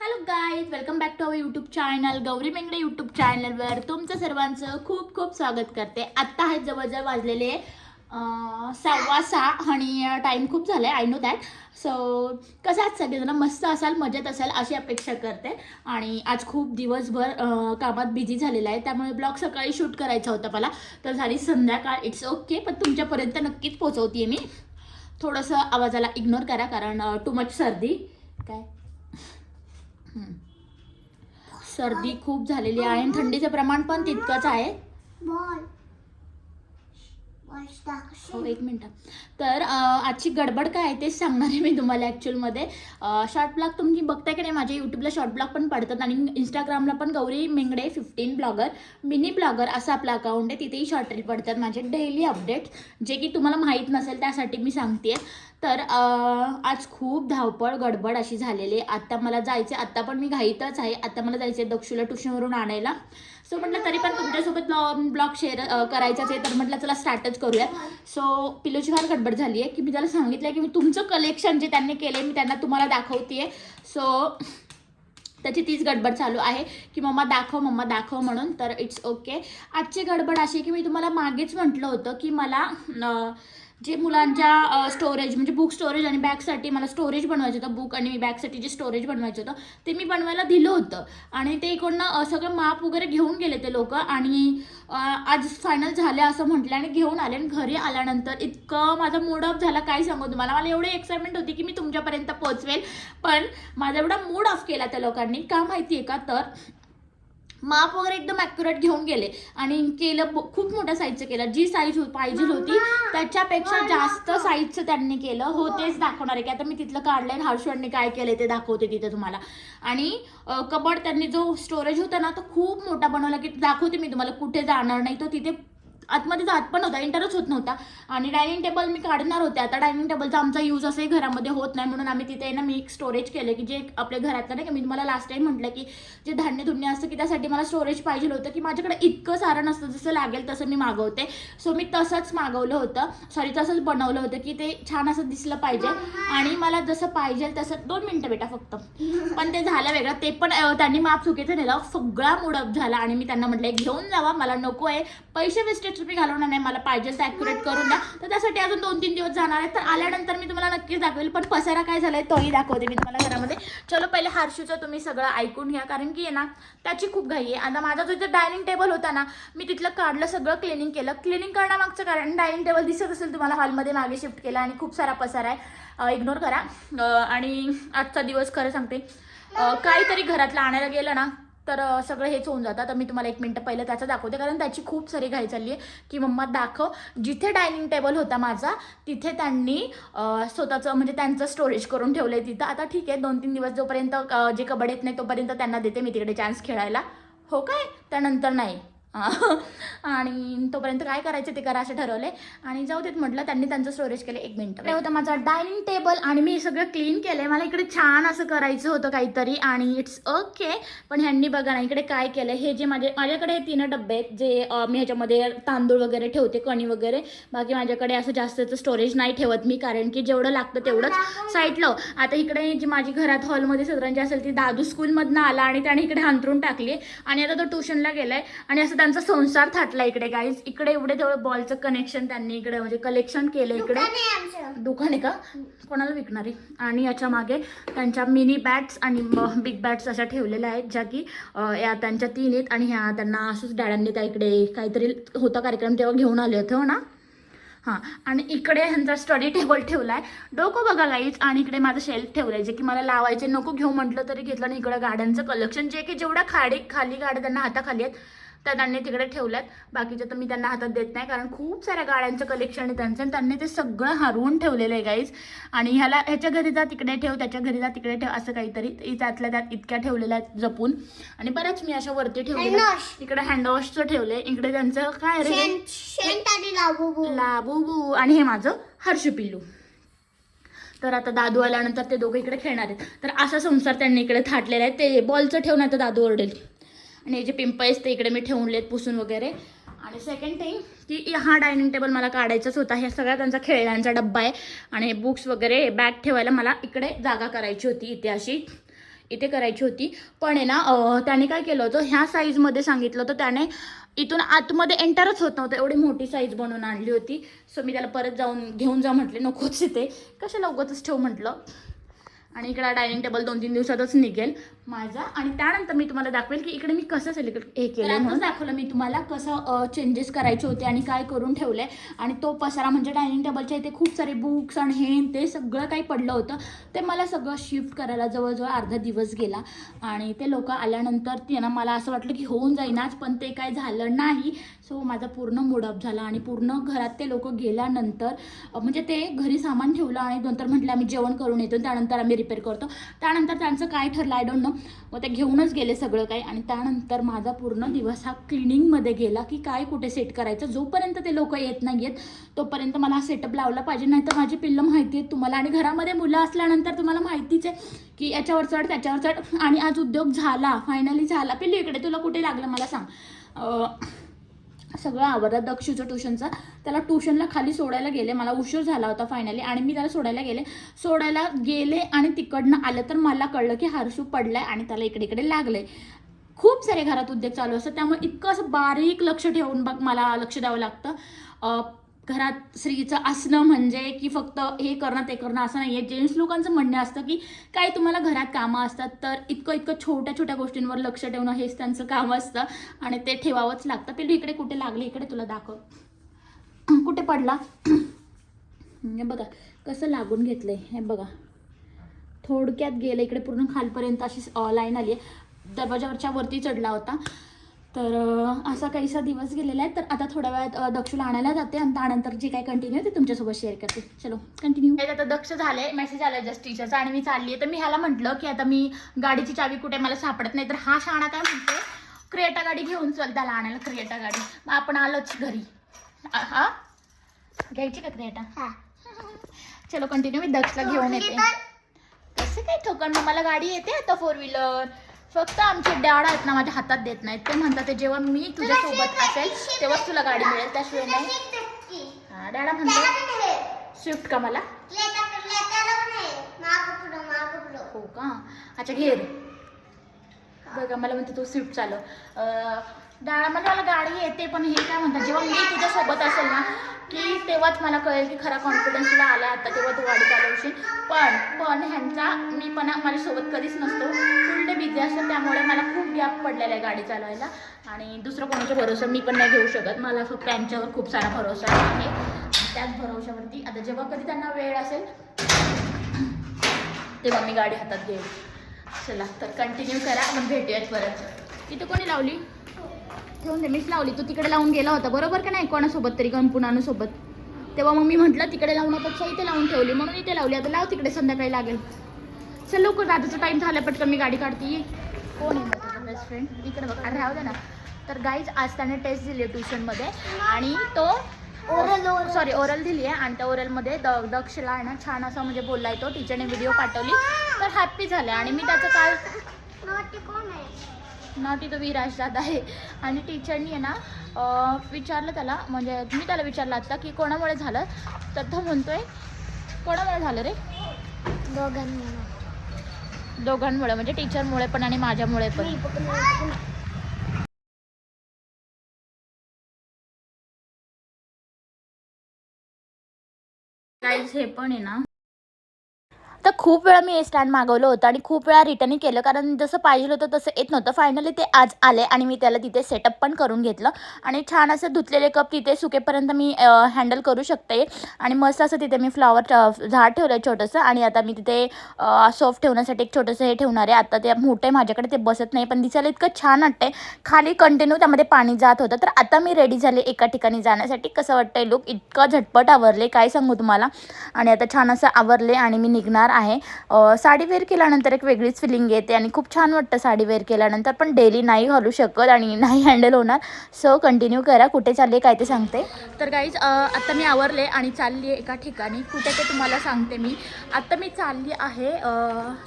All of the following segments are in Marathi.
Hello guys welcome back to our YouTube channel Gauri Mengde YouTube चॅनलवर तुमचं सर्वांचं खूप खूप स्वागत करते. आत्ता आहेत जवळजवळ वाजलेले सव्वा सहा आणि टाईम खूप झाला आहे आय नो दॅट सो कसं आज सगळेजण? मस्त असाल मजेत असाल अशी अपेक्षा करते. आणि आज खूप दिवसभर कामात बिझी झालेला आहे. त्यामुळे ब्लॉग सकाळी शूट करायचा होता मला. तर झाली संध्याकाळ इट्स ओके पण तुमच्यापर्यंत नक्कीच पोचवते मी. थोडंसं आवाजाला इग्नोर करा कारण टू मच सर्दी. काय? सर्दी खूप झालेली आहे आणि थंडीचं प्रमाण पण तितकंच आहे. बॉल. हो एक मिनटं. तर आजची गडबड काय आहे तेच सांगणार आहे मी तुम्हाला ॲक्च्युअलमध्ये शॉर्ट ब्लॉग तुम्ही बघताय की नाही माझ्या यूट्यूबला शॉर्ट ब्लॉग पण पडतात आणि इंस्टाग्रामला पण Gauri Mengde fifteen blogger mini blogger असं आपलं अकाउंट आहे. तिथेही शॉर्ट रील पडतात. माझे डेली अपडेट जे की तुम्हाला माहीत नसेल त्यासाठी मी सांगते तर आज खूप धावपळ गडबड अशी झालेली आहे. आत्ता मला जायचं आत्ता पण मी घाईतच आहे. आत्ता मला जायचं आहे दक्षूला ट्युशनवरून आणायला. सो म्हटलं तरी पण तुमच्यासोबत ब्लॉग शेअर करायचाच आहे. तर म्हटलं चला स्टार्टच करूया. सो पिलूची फार गडबड झाली आहे की मी त्याला सांगितलं की मी तुमचं कलेक्शन जे त्यांनी केलं मी त्यांना तुम्हाला दाखवते सो त्याची तीच गडबड चालू आहे की मम्मा दाखव मम्मा दाखव म्हणून. तर इट्स ओके आजची गडबड अशी आहे की मी तुम्हाला मागेच म्हटलं होतं की मला जे मुलांच्या स्टोरेज म्हणजे बुक स्टोरेज आणि बॅगसाठी मला स्टोरेज बनवायचं होतं बुक आणि बॅगसाठी जे स्टोरेज बनवायचं होतं ते मी बनवायला दिलं होतं. आणि ते इकडनं सगळं माप वगैरे घेऊन गेले ते लोक आणि आज फायनल झाले असं म्हटलं आणि घेऊन आले आणि घरी आल्यानंतर इतकं माझा मूड ऑफ झाला काय सांगू तुम्हाला? मला एवढी एक्साइटमेंट होती की मी तुमच्यापर्यंत पोहोचवेल. पण माझा एवढा मूड ऑफ केला त्या लोकांनी. का माहिती आहे का? तर माप वगैरे एकदम ॲक्युरेट घेऊन गेले. आणि केलं खूप मोठ्या साईजचं केलं. जी साईज पाहिजे होती त्याच्यापेक्षा जास्त साईजचं त्यांनी केलं. हो तेच दाखवणार आहे की आता मी तिथलं काढलंय आणि हर्षवांनी काय केलंय ते दाखवते तिथे तुम्हाला. आणि कबड त्यांनी जो स्टोरेज होता ना तो खूप मोठा बनवला की दाखवते मी तुम्हाला. कुठे जाणार नाही तो तिथे आतमध्ये जात पण होता एंटरच होत नव्हता. आणि डायनिंग टेबल मी काढणार होते. आता डायनिंग टेबलचा आमचा यूज असंही घरामध्ये होत नाही. म्हणून आम्ही तिथे ना मी एक स्टोरेज केलं की जे आपल्या घरातलं नाही का मी तुम्हाला लास्ट टाईम म्हटलं की जे धान्य धुन्य असतं की त्यासाठी मला स्टोरेज पाहिजे होतं की माझ्याकडे इतकं सारं नसतं जसं लागेल तसं मी मागवते. सो मी तसंच मागवलं होतं. सॉरी तसंच बनवलं होतं की ते छान असं दिसलं पाहिजे. आणि मला जसं पाहिजे तसं दोन मिनटं बेटा फक्त. पण ते झालं वेगळं. ते पण त्यांनी माप चुकीचं नेलं. सगळा मुडप झाला आणि मी त्यांना म्हटलं घेऊन जावा. मला नको आहे. पैसे वेस्टेड वेस्टेज तुम्ही घालवणार नाही मला पाहिजे ते ॲक्युरेट करून द्या. तर त्यासाठी अजून दोन तीन दिवस जाणार आहे. तर आल्यानंतर मी तुम्हाला नक्कीच दाखवेल. पण पसारा काय झालाय तोही दाखवते मी तुम्हाला घरामध्ये. चलो पहिले हार्शूचं तुम्ही सगळं ऐकून घ्या कारण की आहे ना त्याची खूप घाई आहे. आता माझा जो डायनिंग टेबल होता ना मी तिथलं काढलं सगळं क्लिनिंग केलं. क्लिनिंग करण्यामागचं कारण डायनिंग टेबल दिसत असेल तुम्हाला हॉलमध्ये मागे शिफ्ट केला आणि खूप सारा पसारा आहे. इग्नोर करा. आणि आजचा दिवस खरं सांगते. काहीतरी घरातलं आणायला गेलं ना तर सगळं हेच होऊन जातं. तर मी तुम्हाला एक मिनटं पहिलं त्याचं दाखवते कारण त्याची खूप सारी घाई चालली आहे. की मम्मा दाखव. जिथे डायनिंग टेबल होता माझा तिथे त्यांनी स्वतःचं म्हणजे त्यांचं स्टोरेज करून ठेवलं आहे तिथं. आता ठीक आहे दोन तीन दिवस जोपर्यंत जे कबड येत नाही तोपर्यंत त्यांना देते मी तिकडे चान्स खेळायला. हो काय? त्यानंतर नाही. आणि तोपर्यंत काय करायचं ते करा असं ठरवले. आणि जाऊ देत म्हटलं त्यांनी त्यांचं स्टोरेज केलं एक मिनिट. होतं माझा डायनिंग टेबल आणि मी सगळं क्लीन केलंय. मला इकडे छान असं करायचं होतं काहीतरी आणि इट्स ओके पण ह्यांनी बघा ना इकडे काय केलं हे जे माझे माझ्याकडे हे तीन डब्बे आहेत जे मी ह्याच्यामध्ये तांदूळ वगैरे ठेवते कणी वगैरे. बाकी माझ्याकडे असं जास्तचं स्टोरेज नाही ठेवत मी कारण की जेवढं लागतं तेवढंच साईटलं आता इकडे जी माझी घरात हॉलमध्ये सदरांची असेल ती दादू स्कूलमधनं आला आणि त्याने इकडे अंतरून टाकली. आणि आता तो ट्युशनला गेलाय. आणि असं त्यांचा संसार थाटला इकडे गाईज इकडे एवढे तेवढं बॉलचं कनेक्शन त्यांनी इकडे म्हणजे कलेक्शन केलं इकडे. दुकान आहे का? कोणाला विकणार? आणि याच्या मागे त्यांच्या मिनी बॅट्स आणि बिग बॅट्स अशा ठेवलेल्या आहेत ज्या की या त्यांच्या तीन आहेत आणि ह्या त्यांना असंच डॅडांनी त्या इकडे काहीतरी होता कार्यक्रम तेव्हा घेऊन आले होते हो ना? हां. आणि इकडे ह्यांचा स्टडी टेबल ठेवला आहे डोकं बघा गाईच आणि इकडे माझं शेल्फ ठेवलं आहे जे की मला लावायचे. नको घेऊ म्हटलं तरी घेतलं. आणि इकडे गाड्यांचं कलेक्शन जे की जेवढ्या खाडी खाली गाड्या त्यांना हाताखाली आहेत त्या त्यांनी तिकडे ठेवल्यात. बाकीच्या तर मी त्यांना हातात देत नाही कारण खूप साऱ्या गाड्यांचं कलेक्शन आहे त्यांचं. आणि त्यांनी ते सगळं हरवून ठेवलेलं आहे गाईज आणि ह्याला ह्याच्या घरी जा तिकडे ठेव त्याच्या घरी जा तिकडे ठेव असं काहीतरी. त्यातल्या त्यात इतक्या ठेवलेल्या आहेत जपून. आणि बऱ्याच मी अशा वरती Handwash. इकडे हँडवॉशचं ठेवलंय. इकडे त्यांचं काय रे? शेंट आणि हे माझं हर्ष पिल्लू. तर आता दादू आल्यानंतर ते दोघं इकडे खेळणार आहेत. तर असा संसार त्यांनी इकडे थाटलेला आहे. ते बॉलचं ठेवून तर दादू ओरडेल. आणि हे जे पिंपल्स ते इकडे मी ठेवलेत पुसून वगैरे. आणि सेकंड थिंग की हा डायनिंग टेबल मला काढायचाच होता. हे सगळा त्यांचा खेळण्यांचा डब्बा आहे. आणि बुक्स वगैरे बॅग ठेवायला मला इकडे जागा करायची होती इथे अशी. इथे करायची होती. पण आहे ना त्याने काय केलं होतं? ह्या साईजमध्ये सांगितलं होतं. त्याने इथून आतमध्ये एंटरच होत नव्हतं. एवढी मोठी साईज बनवून आणली होती. सो मी त्याला परत जाऊन घेऊन जा म्हटले. नकोच इथे. कशा लवकरच ठेव म्हटलं. आणि इकडं डायनिंग टेबल दोन तीन दिवसातच निघेल. माझा. आणि त्यानंतर मी तुम्हाला दाखवेल की इकडे मी कसं सेलिब्रेट हे केलं म्हणून. दाखवलं मी तुम्हाला कसं चेंजेस करायचे होते आणि काय करून ठेवलंय. आणि तो पसारा म्हणजे डायनिंग टेबलच्या इथे खूप सारे बुक्स आणि हे ते सगळं काही पडलं होतं. ते मला सगळं शिफ्ट करायला जवळजवळ अर्धा दिवस गेला. आणि ते लोक आल्यानंतर ते ना मला असं वाटलं की होऊन जाईनाच पण ते काय झालं नाही. सो माझा पूर्ण मूडअप झाला आणि पूर्ण घरात ते लोक गेल्यानंतर म्हणजे ते घरी सामान ठेवलं आणि नंतर म्हटलं आम्ही जेवण करून येतो त्यानंतर आम्ही रिपेअर करतो. त्यानंतर त्यांचं काय ठरलं आय डोंट नो मग ते घेऊनच गेले सगळं काही. आणि त्यानंतर माझा पूर्ण दिवस हा क्लिनिंगमध्ये गेला की काय कुठे सेट करायचं. जोपर्यंत ते लोक येत नाही आहेत तोपर्यंत मला हा सेटअप लावला पाहिजे. नाही तर माझी पिल्लं माहिती आहेत तुम्हाला. आणि घरामध्ये मुलं असल्यानंतर तुम्हाला माहितीच आहे की याच्यावर चढ त्याच्यावर चढ. आणि आज उद्योग झाला फायनली झाला. पिल्लू इकडे तुला कुठे लागलं मला सांग. सगळं आवडलं दक्षूचं ट्युशनचं. त्याला ट्युशनला खाली सोडायला गेले. मला उशीर झाला होता फायनली आणि मी त्याला सोडायला गेले. सोडायला गेले आणि तिकडनं आलं तर मला कळलं की हरसू पडलाय आणि त्याला इकडे इकडे लागले खूप सारे घरात उद्योग चालू असतात. त्यामुळे इतकं असं बारीक लक्ष ठेवून बघ मला लक्ष द्यावं लागतं. घरात स्त्रीचं असणं म्हणजे की फक्त हे करणं ते करणं असं नाही आहे जेंट्स लोकांचं म्हणणं असतं की काही तुम्हाला घरात कामं असतात तर इतकं इतकं छोट्या छोट्या गोष्टींवर लक्ष ठेवणं हेच त्यांचं काम असतं आणि ते ठेवावंच लागतं. पिल्लू इकडे कुठे लागले? इकडे तुला दाखव. कुठे पडला? हे बघा कसं लागून घेतलंय. हे बघा. थोडक्यात गेलं इकडे पूर्ण खालपर्यंत अशी लाईन आली आहे दरवाजावरच्या वरती चढला होता. तर असा काहीसा दिवस गेलेला आहे. तर आता थोड्या वेळात दक्षला आणायला जाते आणि त्यानंतर जे काय कंटिन्यू आहे ते तुमच्यासोबत शेअर करते. चलो कंटिन्यू आता दक्ष झाले मेसेज आलाय जस्ट टीचरचा आणि मी चालली आहे तर मी ह्याला म्हटलं की आता मी गाडीची चावी कुठे मला सापडत नाही. तर हा शाणा काय म्हणतो क्रिएटा गाडी घेऊन चल त्याला आणायला क्रिएटा गाडी. मग आपण आलोच घरी. हा? घ्यायची का क्रिएटा हा. चलो कंटिन्यू मी दक्षला घेऊन येते. कसं काय ठोकण मग मला गाडी येते आता फोर व्हीलर फक्त आमचे डॅड आहेत ना माझ्या हातात देत नाहीत. ते म्हणतात ते जेव्हा मी तुझ्या सोबत असेल तेव्हाच तुला गाडी मिळेल. त्याशिवाय नाही. हा डॅडा म्हणतो स्विफ्ट का मला? हो का? अच्छा घे. रे बघा मला म्हणते तू स्विफ्ट चालव. अं, म्हणजे मला गाडी येते पण हे काय म्हणतात जेव्हा मी तुझ्यासोबत असेल ना की तेव्हाच मला कळेल की खरा कॉन्फिडन्स तुला आला आता तेव्हा तू गाडी चालवशील. पण पण ह्यांचा मी पण माझ्यासोबत कधीच नसतो. फुल डे बिझी असतो त्यामुळे मला खूप गॅप पडलेला आहे गाडी चालवायला. आणि दुसरं कोणाच्या भरोसा मी पण नाही घेऊ शकत. मला फक्त त्यांच्यावर खूप सारा भरोसा आहे. त्याच भरोशावरती आता जेव्हा कधी त्यांना वेळ असेल तेव्हा मी गाडी हातात घेईल. चला तर कंटिन्यू करा आपण भेटूयात परत. इथं कोणी लावली? ठेवून दे मीच लावली. तू तिकडे लावून गेला होता. बरोबर का नाही? कोणासोबत तरी गणपुनानूसोबत. तेव्हा मग मी म्हटलं तिकडे लावण्यापेक्षा इथे लावून ठेवली. म्हणून इथे लावली. आता लाव तिकडे संध्याकाळी लागेल. चल लवकर दादाचा टाईम झाला पटकन मी गाडी काढते. कोण आहे बेस्ट फ्रेंड इकडे बघ. राहू दे ना. तर गाईज आज त्याने टेस्ट दिली ट्युशनमध्ये आणि तो Oral. सॉरी ओरल दिली आहे आणि त्या ओरलमध्ये द दक्षला आहे ना छान असं म्हणजे बोललाय तो. टीचरने व्हिडिओ पाठवली. तर हॅप्पी झाले. आणि मी त्याचं काल नॉटी तो विराज दादा आहे. आणि टीचरनी आहे ना विचारलं त्याला म्हणजे मी त्याला विचारलं आता की कोणामुळे झालं? तर तो म्हणतोय कोणामुळे झालं रे? दोघांमुळे. म्हणजे टीचरमुळे पण आणि माझ्यामुळे पण गाईज हे पण आहे ना. तर खूप वेळा मी हे स्टँड मागवलं होतं आणि खूप वेळा रिटर्नही केलं. कारण जसं पाहिजे होतं तसं येत नव्हतं. फायनली ते आज आले आणि मी त्याला तिथे सेटअप पण करून घेतलं. आणि छान असं धुतलेले कप तिथे सुकेपर्यंत मी हँडल करू शकते. आणि मस्त असं तिथे मी फ्लॉवर झाड ठेवलं आहे छोटंसं. आणि आता मी तिथे सॉफ्ट ठेवण्यासाठी एक छोटंसं हे ठेवणार आहे. आता ते मोठं आहे माझ्याकडे ते बसत नाही. पण दिसायला इतकं छान वाटतंय. खाली कंटिन्यू त्यामध्ये पाणी जात होतं. तर आता मी रेडी झाले एका ठिकाणी जाण्यासाठी. कसं वाटतंय लुक इतकं झटपट आवरले. काय सांगू तुम्हाला? आणि आता छान असं आवरले आणि मी निघणार. आहे. साडी वेअर केल्यानंतर एक वेगळीच फिलिंग येते आणि खूप छान वाटतं साडी वेअर केल्यानंतर पण डेली नाही घालू शकत आणि नाही हँडल होणार. सो कंटिन्यू करा. कुठे चालले काय ते सांगते. तर गाईज आत्ता मी आवरले आणि चालली आहे एका ठिकाणी. कुठे ते तुम्हाला सांगते मी. आत्ता मी चालली आहे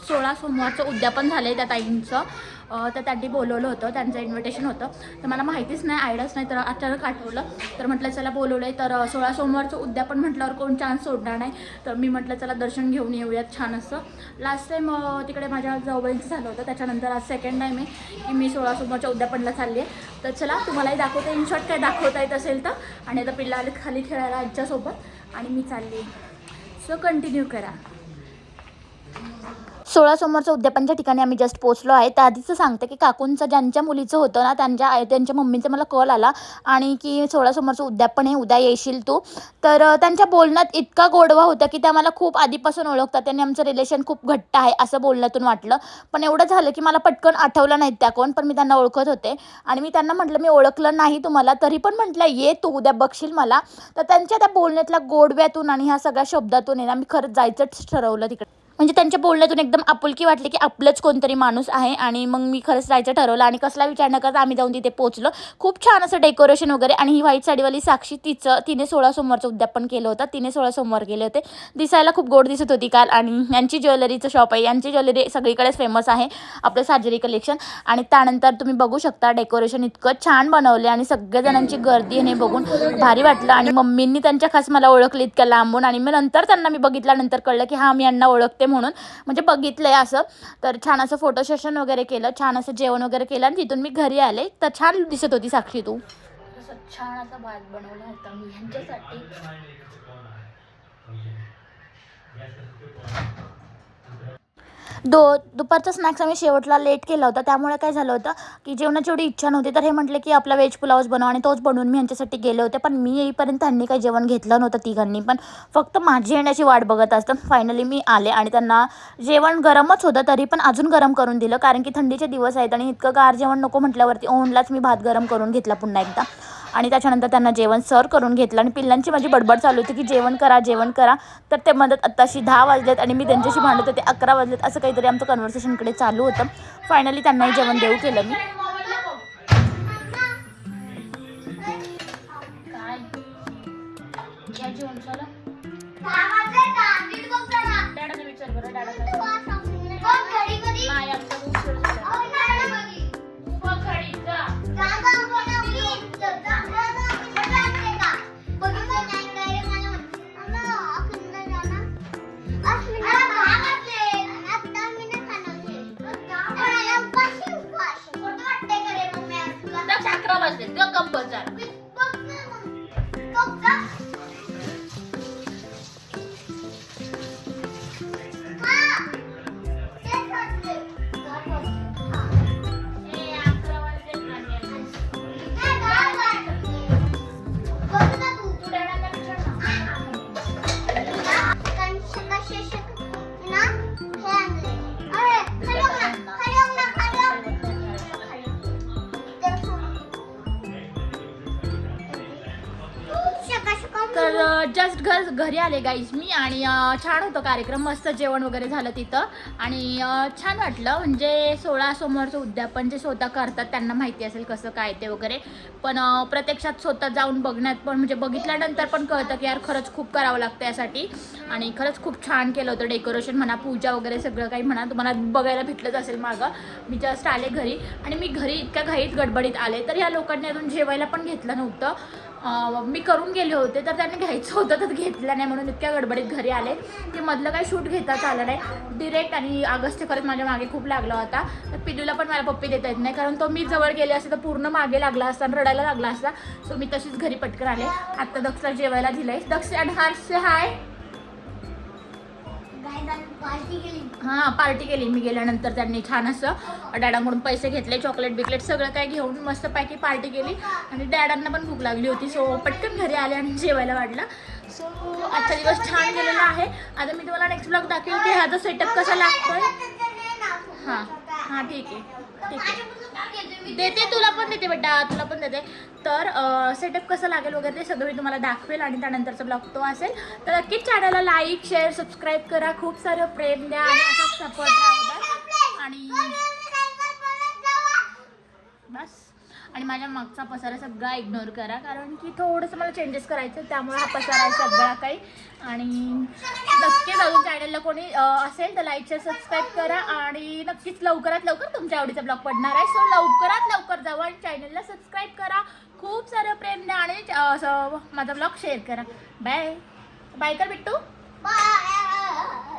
सोळा सोमवारचं उद्यापन झालं आहे त्या ताईंचं. तर त्यांनी बोलवलं होतं त्यांचं इन्व्हिटेशन होतं. तर मला माहितीच नाही आयडियाच नाही तर अचानक आठवलं. तर म्हटलं चला बोलवलं आहे तर सोळा सोमवारचं उद्यापन म्हटल्यावर कोण चान्स सोडणार नाही. तर मी म्हटलं चला दर्शन घेऊन येऊयात छान असं. लास्ट टाईम तिकडे माझ्या जवळचं झालं होतं. त्याच्यानंतर आज सेकंड टाईम आहे की मी सोळा सोमवारच्या उद्यापनला चालली आहे. तर चला तुम्हालाही दाखवते. इन शॉर्ट काय दाखवता येत असेल तर. आणि आता पिल्ला आले खाली खेळायला आजच्यासोबत आणि मी चालली सो कंटिन्यू करा. सोळा समोरचं उद्यापनच्या ठिकाणी आम्ही जस्ट पोचलो आहे. त्याआधीचं सांगते की काकूंचं ज्यांच्या मुलीचं होतं ना त्यांच्या आई- त्यांच्या मम्मीचा मला कॉल आला आणि की सोळा समोरचं उद्यापन हे उद्या येशील तू. तर त्यांच्या बोलण्यात इतका गोडवा होता की त्या मला खूप आधीपासून ओळखतात त्यांनी आमचं रिलेशन खूप घट्ट आहे असं बोलण्यातून वाटलं. पण एवढं झालं की मला पटकन आठवलं नाहीत त्या कोण पण मी त्यांना ओळखत होते. आणि मी त्यांना म्हटलं मी ओळखलं नाही तुम्हाला तरी पण म्हटलं ये तू उद्या बघशील मला. तर त्यांच्या त्या बोलण्यातल्या गोडव्यातून आणि ह्या सगळ्या शब्दातून आहे ना मी खरंच जायचंच ठरवलं तिकडे. म्हणजे त्यांच्या बोलण्यातून एकदम आपुलकी वाटली की आपलंच कोणतरी माणूस आहे आणि मग मी खरंच जायचं ठरवलं आणि कसला विचार न करता आम्ही जाऊन तिथे पोहोचलो. खूप छान असं डेकोरेशन वगैरे आणि ही व्हाईट साडीवाली साक्षी तिचं तिने सोळा सोमवारचं उद्यापन केलं होतं. तिने सोळा सोमवार केले होते. दिसायला खूप गोड दिसत होती काल आणि यांची ज्वेलरीचं शॉप आहे. यांची ज्वेलरी सगळीकडेच फेमस आहे. आपलं साजरी कलेक्शन आणि त्यानंतर तुम्ही बघू शकता डेकोरेशन इतकं छान बनवले आणि सगळ्याजणांची गर्दी हे बघून भारी वाटलं. आणि मम्मींनी त्यांच्या खास मला ओळखलं इतक्या लांबून आणि मग नंतर त्यांना मी बघितल्यानंतर कळलं की हां मी यांना ओळखते म्हणून. म्हणजे बघितलंय असं. तर छान असं फोटो सेशन वगैरे केलं. छान असं जेवण वगैरे केलं आणि तिथून मी घरी आले. तर छान दिसत होती साक्षी तू. छान असा भात बनवला होता मी यांच्यासाठी दो दुपारचा स्नॅक्स आम्ही शेवटला लेट केला होता. त्यामुळे काय झालं होतं की जेवणाची एवढी इच्छा नव्हती. तर हे म्हटले की आपला व्हेज पुलावच बनव आणि तोच बनवून मी यांच्यासाठी गेले होते. पण मी येईपर्यंत त्यांनी काही जेवण घेतलं नव्हतं तिघांनी. पण फक्त माझी येण्याची वाट बघत असतं. फायनली मी आले आणि त्यांना जेवण गरमच होतं तरी पण अजून गरम करून दिलं. कारण की थंडीचे दिवस आहेत आणि इतकं गार जेवण नको म्हटल्यावरती ओनलाच मी भात गरम करून घेतला पुन्हा एकदा. आणि त्याच्यानंतर त्यांना जेवण सर्व करून घेतलं. आणि पिल्लांची माझी बडबड चालू होती की जेवण करा जेवण करा. तर ते मदत आत्ताशी दहा वाजलेत आणि मी त्यांच्याशी भांडत होते अकरा वाजलेत. असं काहीतरी आमचं कन्व्हर्सेशनकडे चालू होतं. फायनली त्यांनाही जेवण देऊ केलं मी. 走 तर जस्ट घर घरी आले गाईज मी आणि छान होतं कार्यक्रम. मस्त जेवण वगैरे झालं तिथं. आणि छान वाटलं. म्हणजे सोळा समोरचं उद्यापन जे स्वतः करतात त्यांना माहिती असेल कसं काय ते वगैरे. पण प्रत्यक्षात स्वतः जाऊन बघण्यात पण म्हणजे बघितल्यानंतर पण कळतं की यार खरंच खूप करावं लागतं यासाठी. आणि खरंच खूप छान केलं होतं डेकोरेशन म्हणा पूजा वगैरे सगळं काही म्हणा. तुम्हाला बघायला भेटलंच असेल मागं. मी जस्ट आले घरी. आणि मी घरी इतक्या घाईत गडबडीत आले. तर या लोकांनी अजून जेवायला पण घेतलं नव्हतं. मी करून गेले होते तर त्यांनी घ्यायचं होतं तर घेतलं नाही म्हणून इतक्या गडबडीत घरी आले. की मधलं काही शूट घेताच आलं नाही. डिरेक्ट आणि ऑगस्ट खरंच माझ्या मागे खूप लागला होता. तर पिलूला पण मला पप्पी देता येत नाही कारण तो मी जवळ गेले असते तर पूर्ण मागे लागला असता आणि रडायला लागला असता. सो मी तशीच घरी पटकन आले. आत्ता दक्षला जेवायला दिलंय. दक्ष आणि हाय हां पार्टी केली. मी गेल्यानंतर त्यांनी छान असं डॅडाकडून पैसे घेतले चॉकलेट बिकलेट सगळं काय घेऊन मस्तपैकी पार्टी केली. आणि डॅडांना पण भूक लागली होती सो पटकन घरी आले आणि जेवायला वाटलं सो आजचा दिवस छान गेलेला आहे. आता मी तुम्हाला नेक्स्ट ब्लॉग दाखवेल की ह्याचा सेटअप कसा लागतोय. हां. हां ठीक आहे. ठीक आहे. देते तुला पण देते बेटा तुला पण देते. तर सेटअप कसं लागेल वगैरे ते सगळं मी तुम्हाला दाखवेल आणि त्यानंतरचा ब्लॉग तो असेल. तर नक्कीच चॅनलला लाईक शेअर सबस्क्राईब करा. खूप सारं प्रेम द्या आणि असंच सपोर्ट राहू द्या आणि माझ्या मागचा पसारा सगळा इग्नोर करा कारण की थोडंसं मला चेंजेस करायचं त्यामुळे हा पसारा सगळा काही. आणि नक्कीच अजून चॅनलला कोणी असेल तर लाईक शेअर सबस्क्राईब करा आणि नक्कीच लवकरात लवकर तुमच्या आवडीचा ब्लॉग पडणार आहे. सो लवकरात लवकर जावा आणि चॅनलला सबस्क्राईब करा. खूप सारं प्रेम द्या आणि असं माझा ब्लॉग शेअर करा. बाय बाय कर बिट्टू. बाय